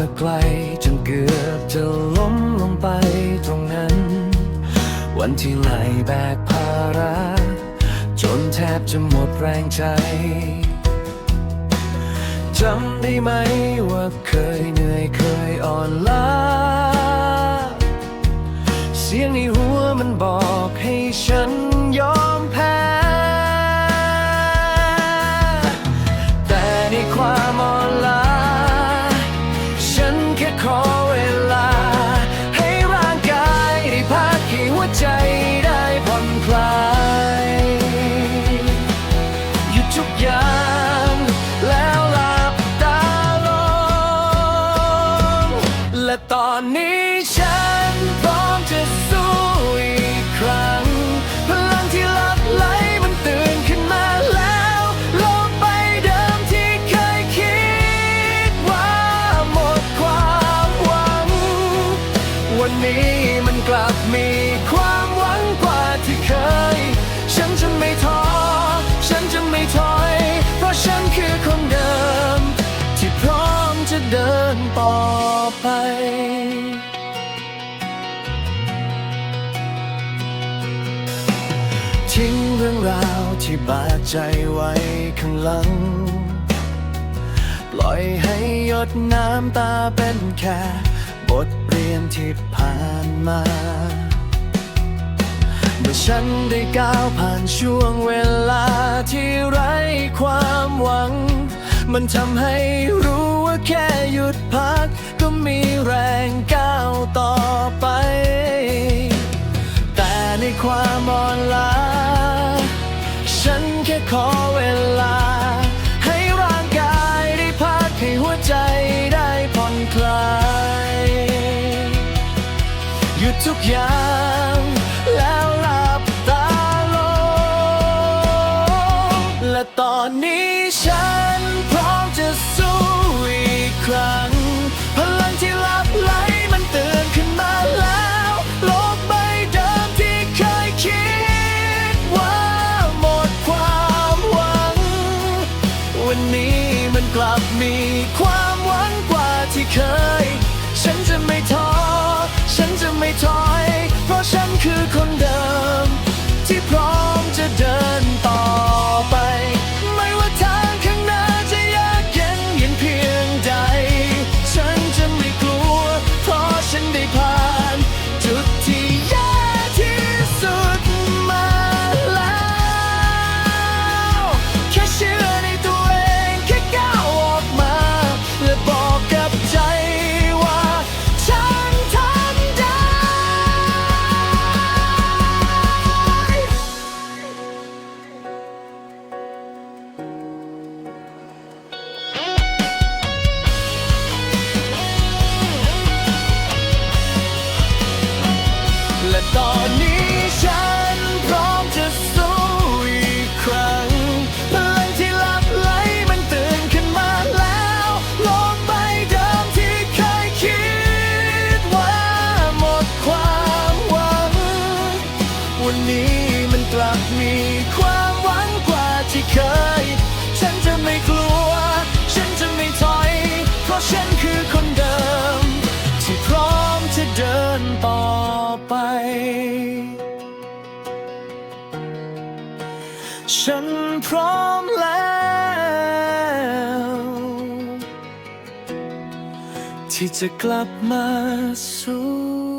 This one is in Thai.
ฉันเดินทางมาไกล จนเกือบจะล้มลงไปตรงนั้น วันที่ไหลแบกภาระ จนแทบจะหมดแรงใจจำได้ไหมว่าเคยเหนื่อยเคยอ่อนล้า เสียงในหัวมันบอกให้ฉันินต่อไป ทิ้งเรื่องราวที่บาดใจไว้ข้างหลัง ปล่อยให้หยดน้ำตาเป็นแค่ บทเรียนที่ผ่านมา เมื่อฉันได้ก้าวผ่านช่วงเวลาที่ไร้ความหวัง มันทำให้รู้ว่าแค่หยุด มีแรงก้าวต่อไป แต่ในความอ่อนล้า ฉันแค่ขอเวลา ให้ร่างกายได้พักให้หัวใจได้ผ่อนคลาย หยุดทุกอย่าง และตอนนี้ฉันพร้อมจะสู้อีกครั้งพลังที่หลับไหลมันตื่นขึ้นมาแล้วโลกใบเดิมที่เคยคิดว่าหมดความหวัง วันนี้มันกลับมีความหวังกว่าที่เคย ฉันจะไม่กลัว ฉันจะไม่ถอย เพราะฉัน ฉันพร้อมแล้ว ที่จะกลับมาสู่